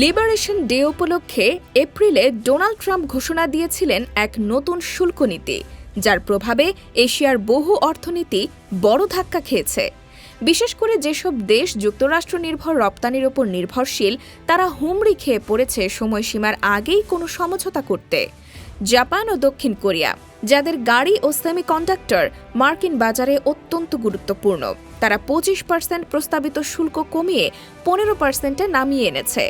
Liberation day উপলক্ষে এপ্রিলে Donald Trump ঘোষণা দিয়েছিলেন এক নতুন শুল্ক নীতি, যার প্রভাবে এশিয়ার বহু অর্থনীতি বড় ধাক্কা খেয়েছে। বিশেষ করে যেসব দেশ যুক্তরাষ্ট্র নির্ভর রপ্তানির ওপর নির্ভরশীল, তারা হুমড়ি খেয়ে পড়েছে সময়সীমার আগেই কোনো সমঝোতা করতে। জাপান ও দক্ষিণ কোরিয়া, যাদের গাড়ি ও সেমিকন্ডাক্টর মার্কিন বাজারে অত্যন্ত গুরুত্বপূর্ণ, তারা পঁচিশ পার্সেন্ট প্রস্তাবিত শুল্ক কমিয়ে পনেরো পার্সেন্টে নামিয়ে এনেছে।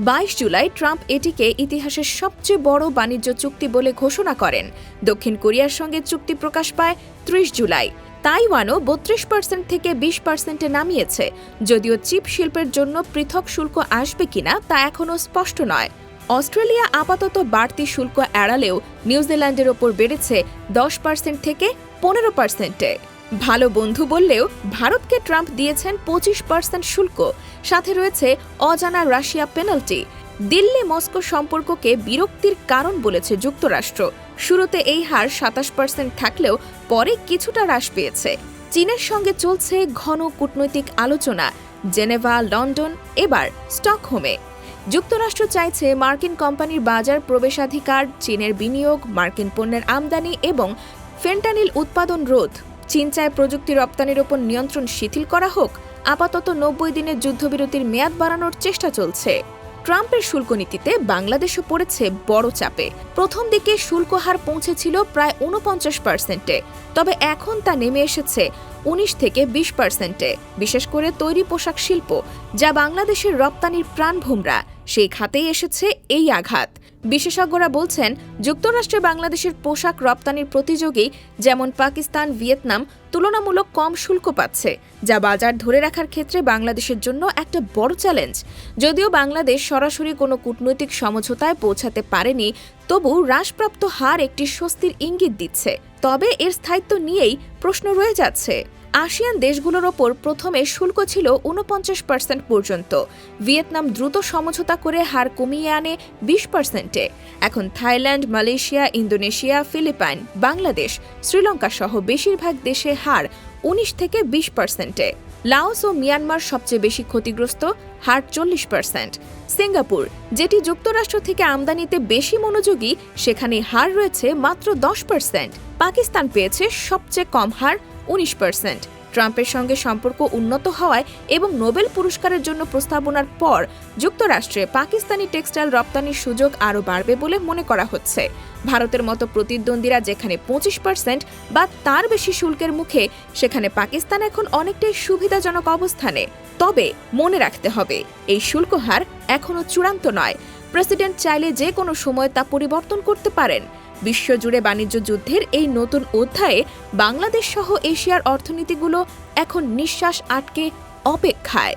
বাইশ জুলাই ট্রাম্প এটিকে ইতিহাসের সবচেয়ে বড় বাণিজ্য চুক্তি বলে ঘোষণা করেন। দক্ষিণ কোরিয়ার সঙ্গে চুক্তি প্রকাশ পায় ত্রিশ জুলাই। তাইওয়ানও বত্রিশ পার্সেন্ট থেকে বিশ পার্সেন্টে নামিয়েছে। যদিও চিপ শিল্পের জন্য পৃথক শুল্ক আসবে কিনা তা এখনও স্পষ্ট নয়। অস্ট্রেলিয়া আপাতত বাড়তি শুল্ক এড়ালেও নিউজিল্যান্ডের ওপর বেড়েছে দশ পার্সেন্ট থেকে পনেরো পার্সেন্টে। ভালো বন্ধু বললেও ভারতকে ট্রাম্প দিয়েছেন পঁচিশ পার্সেন্ট শুল্ক। সাথে রয়েছে অজানা রাশিয়া পেনাল্টি। দিল্লি মস্কো সম্পর্ককে বিরক্তির কারণ বলেছে যুক্তরাষ্ট্র। শুরুতে এই হার সাতাশ পার্সেন্ট থাকলেও পরে কিছুটা হ্রাস পেয়েছে। চীনের সঙ্গে চলছে ঘন কূটনৈতিক আলোচনা। জেনেভা, লন্ডন, এবার স্টকহোমে। যুক্তরাষ্ট্র চাইছে মার্কিন কোম্পানির বাজার প্রবেশাধিকার, চীনের বিনিয়োগ, মার্কিন পণ্যের আমদানি এবং ফেন্টানিল উৎপাদন রোধ। চীন চায় প্রযুক্তি রপ্তানির ওপর নিয়ন্ত্রণ শিথিল করা হোক, আপাতত নব্বই দিনের যুদ্ধবিরতির মেয়াদ বাড়ানোর চেষ্টা চলছে। ট্রাম্পের শুল্ক নীতিতে বাংলাদেশও পড়েছে বড় চাপে। প্রথম দিকে শুল্ক হার পৌঁছেছিল প্রায় উনপঞ্চাশ পার্সেন্টে, তবে এখন তা নেমে এসেছে উনিশ থেকে বিশ পার্সেন্টে। বিশেষ করে তৈরি পোশাক শিল্প, যা বাংলাদেশের রপ্তানির প্রাণভোমরা, সেই খাতেই এসেছে এই আঘাত। বিশেষজ্ঞরা বলছেন, যুক্তরাষ্ট্রে বাংলাদেশের পোশাক রপ্তানির প্রতিযোগী যেমন পাকিস্তান, ভিয়েতনাম তুলনামূলক কম শুল্ক পাচ্ছে, যা বাজার ধরে রাখার ক্ষেত্রে বাংলাদেশের জন্য একটা বড় চ্যালেঞ্জ। যদিও বাংলাদেশ সরাসরি কোনো কূটনৈতিক সমঝোতায় পৌঁছাতে পারেনি, তবু হ্রাসপ্রাপ্ত হার একটি স্বস্তির ইঙ্গিত দিচ্ছে। তবে এর স্থায়িত্ব নিয়েই প্রশ্ন রয়ে যাচ্ছে। আসিয়ান দেশগুলোর ওপর প্রথমে শুল্ক ছিল উনপঞ্চাশ পার্সেন্ট পর্যন্ত। ভিয়েতনাম দ্রুত সমঝোতা করে হার কমিয়ে আনে বিশ পার্সেন্টে এখন Thailand, Malaysia, Indonesia, Philippines, Bangladesh, Sri Lanka সহ বেশিরভাগ দেশে হার উনিশ থেকে বিশ পার্সেন্টে লাওস ও মিয়ানমার সবচেয়ে বেশি ক্ষতিগ্রস্ত, হার চল্লিশ পার্সেন্ট সিঙ্গাপুর, যেটি যুক্তরাষ্ট্র থেকে আমদানিতে বেশি মনোযোগী, সেখানে হার রয়েছে মাত্র দশ পার্সেন্ট পাকিস্তান পেয়েছে সবচেয়ে কম হার উনিশ পার্সেন্ট ট্রাম্পের সঙ্গে সম্পর্ক উন্নত হওয়ায় এবং নোবেল পুরস্কারের জন্য প্রস্তাবনার পর যুক্তরাষ্ট্রে পাকিস্তানি টেক্সটাইল রপ্তানির সুযোগ আরও বাড়বে বলে মনে করা হচ্ছে। ভারতের মতো প্রতিদ্বন্দ্বীরা যেখানে পঁচিশ পার্সেন্ট বা তার বেশি শুল্কের মুখে, সেখানে পাকিস্তান এখন অনেকটাই সুবিধাজনক অবস্থানে। তবে মনে রাখতে হবে, এই শুল্ক হার এখনও চূড়ান্ত নয়। প্রেসিডেন্ট চাইলে যে কোনো সময় তা পরিবর্তন করতে পারেন। বিশ্বজুড়ে বাণিজ্য যুদ্ধের এই নতুন অধ্যায়ে বাংলাদেশ সহ এশিয়ার অর্থনীতিগুলো এখন নিঃশ্বাস আটকে অপেক্ষায়।